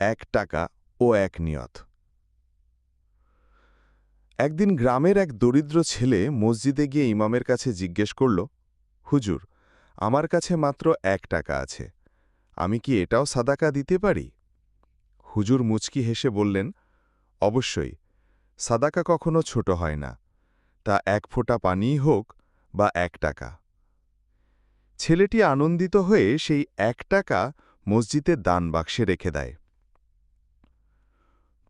এক টাকা ও এক নিয়ত। একদিন গ্রামের এক দরিদ্র ছেলে মসজিদে গিয়ে ইমামের কাছে জিজ্ঞেস করল, হুজুর, আমার কাছে মাত্র এক টাকা আছে, আমি কি এটাও সাদাকা দিতে পারি? হুজুর মুচকি হেসে বললেন, অবশ্যই, সাদাকা কখনো ছোট হয় না, তা এক ফোঁটা পানিই হোক বা এক টাকা। ছেলেটি আনন্দিত হয়ে সেই এক টাকা মসজিদের দান বাক্সে রেখে দেয়।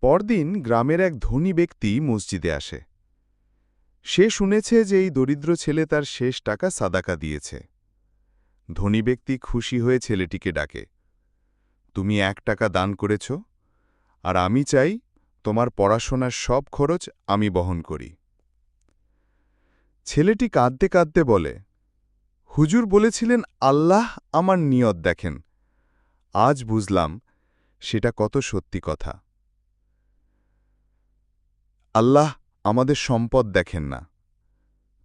পরদিন গ্রামের এক ধনী ব্যক্তি মসজিদে আসে। সে শুনেছে যে এই দরিদ্র ছেলে তার শেষ টাকা সাদাকা দিয়েছে। ধনী ব্যক্তি খুশি হয়ে ছেলেটিকে ডাকে, তুমি এক টাকা দান করেছ, আর আমি চাই তোমার পড়াশোনার সব খরচ আমি বহন করি। ছেলেটি কাঁদতে কাঁদতে বলে, হুজুর বলেছিলেন আল্লাহ আমার নিয়ত দেখেন। আজ বুঝলাম সেটা কত সত্যি কথা। আল্লাহ আমাদের সম্পদ দেখেন না।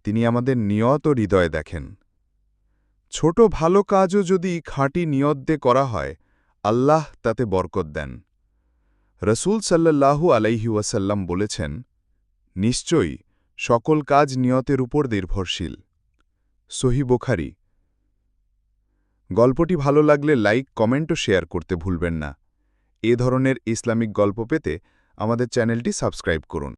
তিনি আমাদের নিয়ত হৃদয় দেখেন। ছোট ভালো কাজও যদি খাঁটি নিয়ত দিয়ে করা হয়, আল্লাহ তাতে বরকত দেন। রসুল সাল্লাল্লাহু আলাইহি ওয়াসাল্লাম বলেছেন, নিশ্চয়ই সকল কাজ নিয়তের উপর নির্ভরশীল। সহি বোখারি। গল্পটি ভালো লাগলে লাইক, কমেন্ট ও শেয়ার করতে ভুলবেন না। এ ধরনের ইসলামিক গল্প পেতে আমাদের চ্যানেলটি সাবস্ক্রাইব করুন।